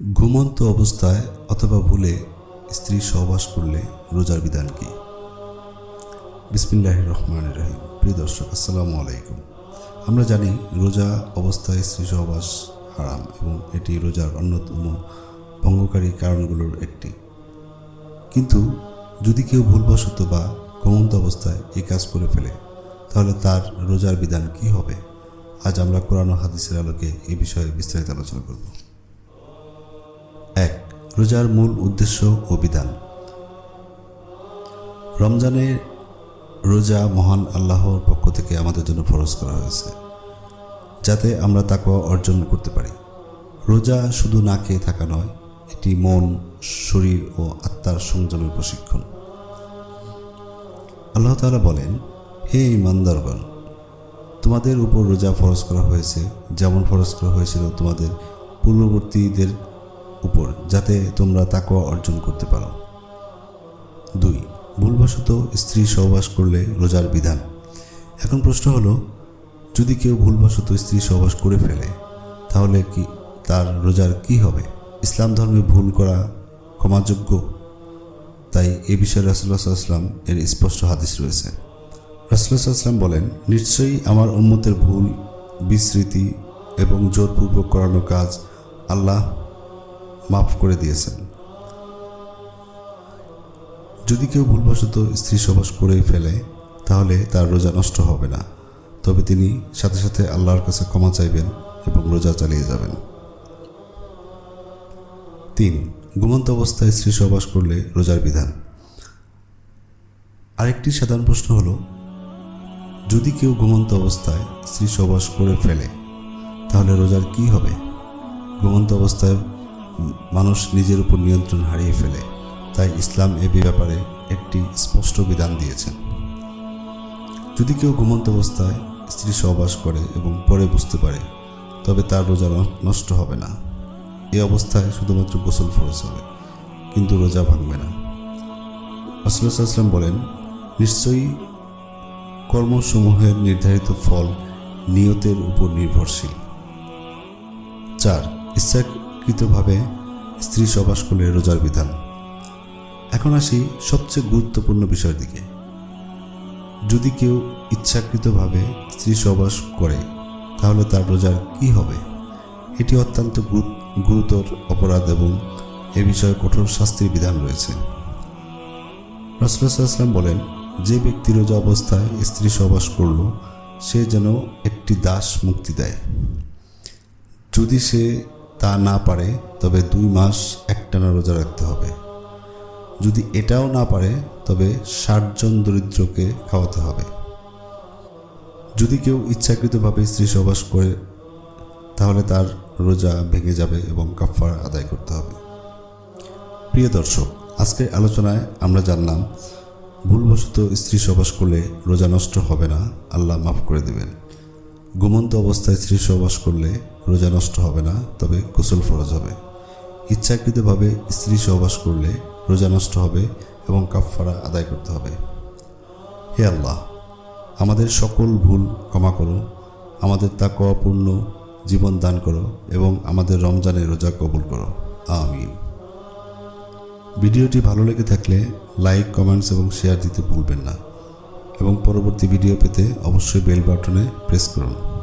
ঘুমন্ত অবস্থায় অথবা ভুলে স্ত্রী সহবাস করলে রোজার বিধান কি? বিসমিল্লাহ রহমান রহিম। প্রিয় দর্শক, আসসালামু আলাইকুম। আমরা জানি রোজা অবস্থায় স্ত্রী সহবাস হারাম এবং এটি রোজার অন্যতম ভঙ্গকারী কারণগুলোর একটি। কিন্তু যদি কেউ ভুলবশত বা ঘুমন্ত অবস্থায় এই কাজ করে ফেলে, তাহলে তার রোজার বিধান কি হবে? আজ আমরা কোরআন হাদিসের আলোকে এ বিষয়ে বিস্তারিত আলোচনা করব। রোজার মূল উদ্দেশ্য ও বিধান। রমজানে রোজা মহান আল্লাহর পক্ষ থেকে আমাদের জন্য ফরজ করা হয়েছে, যাতে আমরা তাকওয়া অর্জন করতে পারি। রোজা শুধু না খেয়ে থাকা নয়, এটি মন, শরীর ও আত্মার সংযমের প্রশিক্ষণ। আল্লাহ তালা বলেন, হে ইমানদারগণ তোমাদের উপর রোজা ফরজ করা হয়েছে, যেমন ফরজ করা হয়েছিল তোমাদের পূর্ববর্তীদের উপর, যাতে তোমরা তাকওয়া অর্জন করতে পারো। দুই, ভুলবশত স্ত্রী সহবাস করলে রোজার বিধান। এখন প্রশ্ন হলো, যদি কেউ ভুলবশত স্ত্রী সহবাস করে ফেলে, তাহলে কি তার রোজার কি হবে? ইসলাম ধর্মে ভুল করা ক্ষমাযোগ্য? তাই এ বিষয়ে রাসুল্লাহ সাল্লাম এর স্পষ্ট হাদিস রয়েছে। রাসুল্লাহ সাল্লাম বলেন, নিশ্চয়ই আমার উম্মতের ভুল, বিস্মৃতি এবং জোরপূর্বক করানো কাজ আল্লাহ মাফ করে দিয়েছেন। যদি কেউ ভুলবশত স্ত্রী সবাস করে ফেলে, তাহলে তার রোজা নষ্ট হবে না। তবে তিনি সাথে সাথে আল্লাহর কাছে ক্ষমা চাইবেন এবং রোজা চালিয়ে যাবেন। তিন, ঘুমন্ত অবস্থায় স্ত্রী সহবাস করলে রোজার বিধান। আরেকটি সাধারণ প্রশ্ন হলো, যদি কেউ ঘুমন্ত অবস্থায় স্ত্রী সহবাস করে ফেলে, তাহলে রোজার কি হবে? ঘুমন্ত অবস্থায় মানুষ নিজের উপর নিয়ন্ত্রণ হারিয়ে ফেলে, তাই ইসলাম এ ব্যাপারে একটি স্পষ্ট বিধান দিয়েছেন। যদি কেউ ঘুমন্ত অবস্থায় স্ত্রী সহবাস করে এবং পরে বুঝতে পারে, তবে তার রোজা নষ্ট হবে না। এ অবস্থায় শুধুমাত্র গোসল ফরজ হবে, কিন্তু রোজা ভাঙবে না। আসলাম বলেন, নিশ্চয়ই কর্মসমূহের নির্ধারিত ফল নিয়তের উপর নির্ভরশীল। চার ইচ্ছাকৃতভাবে স্ত্রী সবাস করলে রোজার বিধান। এখন আসি সবচেয়ে গুরুত্বপূর্ণ বিষয়ের দিকে। যদি কেউ ইচ্ছাকৃতভাবে স্ত্রী সবাস করে, তাহলে তার রোজার কি হবে? এটি অত্যন্ত গুরুতর অপরাধ এবং এ বিষয়ে কঠোর শাস্তির বিধান রয়েছে। রসুলাম বলেন, যে ব্যক্তি রোজা অবস্থায় স্ত্রী সবাস করল, সে যেন একটি দাস মুক্তি দেয়। যদি সে তা না পারে, তবে দুই মাস একটানা রোজা রাখতে হবে। যদি এটাও না পারে, তবে ষাটজন দরিদ্রকে খাওয়াতে হবে। যদি কেউ ইচ্ছাকৃতভাবে স্ত্রী সবাস করে, তাহলে তার রোজা ভেঙে যাবে এবং কাফার আদায় করতে হবে। প্রিয় দর্শক, আজকের আলোচনায় আমরা জানলাম, ভুলবশত স্ত্রী সবাস করলে রোজা নষ্ট হবে না, আল্লাহ মাফ করে দেবেন। ঘুমন্ত অবস্থায় স্ত্রী সহবাস করলে রোজা নষ্ট হবে না, তবে গোসল ফরজ হবে। ইচ্ছাকৃতভাবে স্ত্রী সহবাস করলে রোজা নষ্ট হবে এবং কাফফারা আদায় করতে হবে। হে আল্লাহ, আমাদের সকল ভুল ক্ষমা করো, আমাদের তাকওয়াপূর্ণ জীবন দান করো এবং আমাদের রমজানে রোজা কবুল করো। আমিন। ভিডিওটি ভালো লেগে থাকলে লাইক, কমেন্টস এবং শেয়ার দিতে ভুলবেন না। এবং পরবর্তী ভিডিও পেতে অবশ্যই বেল বাটনে প্রেস করুন।